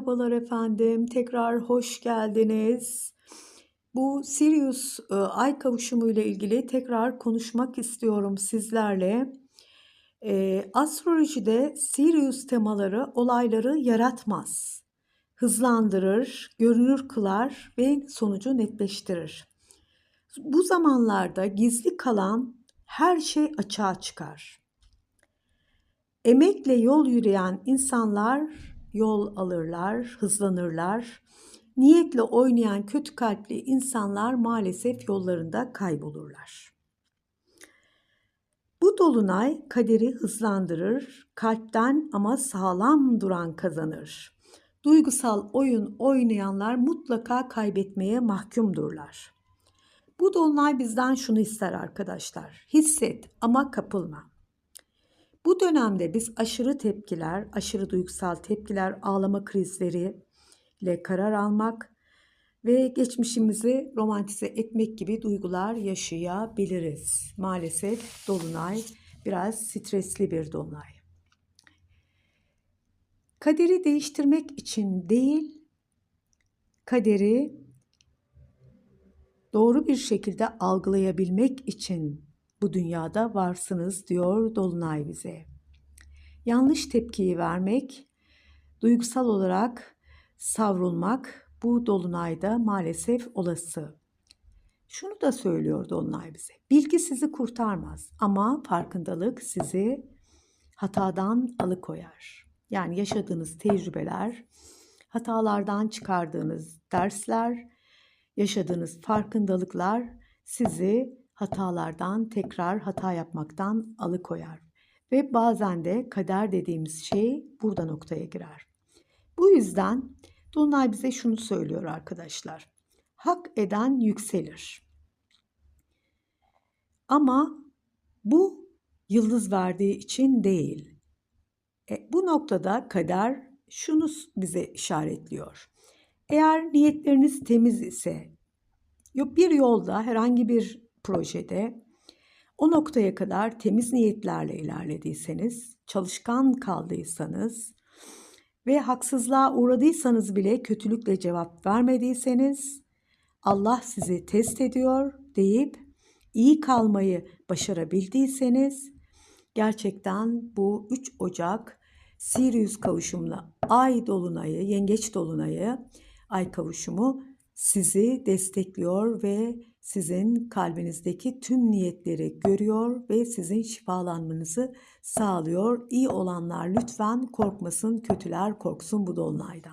Merhabalar efendim, tekrar hoş geldiniz. Bu Sirius e, ay kavuşumu ile ilgili tekrar konuşmak istiyorum sizlerle. E, astrolojide Sirius temaları olayları yaratmaz, hızlandırır, görünür kılar ve sonucu netleştirir. Bu zamanlarda gizli kalan her şey açığa çıkar. Emekle yol yürüyen insanlar yol alırlar, hızlanırlar. Niyetle oynayan kötü kalpli insanlar maalesef yollarında kaybolurlar. Bu dolunay kaderi hızlandırır, kalpten ama sağlam duran kazanır. Duygusal oyun oynayanlar mutlaka kaybetmeye mahkumdurlar. Bu dolunay bizden şunu ister arkadaşlar. Hisset ama kapılma. Bu dönemde biz aşırı tepkiler, aşırı duygusal tepkiler, ağlama krizleri ile karar almak ve geçmişimizi romantize etmek gibi duygular yaşayabiliriz. Maalesef dolunay biraz stresli bir dolunay. Kaderi değiştirmek için değil, kaderi doğru bir şekilde algılayabilmek için bu dünyada varsınız diyor Dolunay bize. Yanlış tepkiyi vermek, duygusal olarak savrulmak bu dolunayda maalesef olası. Şunu da söylüyor Dolunay bize. Bilgi sizi kurtarmaz ama farkındalık sizi hatadan alıkoyar. Yani yaşadığınız tecrübeler, hatalardan çıkardığınız dersler, yaşadığınız farkındalıklar sizi hatalardan tekrar hata yapmaktan alıkoyar. Ve bazen de kader dediğimiz şey burada noktaya girer. Bu yüzden Dolunay bize şunu söylüyor arkadaşlar. Hak eden yükselir. Ama bu yıldız verdiği için değil. E, bu noktada kader şunu bize işaretliyor. Eğer niyetleriniz temiz ise, bir yolda herhangi bir projede. O noktaya kadar temiz niyetlerle ilerlediyseniz, çalışkan kaldıysanız ve haksızlığa uğradıysanız bile kötülükle cevap vermediyseniz Allah sizi test ediyor deyip iyi kalmayı başarabildiyseniz gerçekten bu 3 Ocak Sirius kavuşumla ay dolunayı, yengeç dolunayı, ay kavuşumu sizi destekliyor ve sizin kalbinizdeki tüm niyetleri görüyor ve sizin şifalanmanızı sağlıyor. İyi olanlar lütfen korkmasın, kötüler korksun bu dolunayda.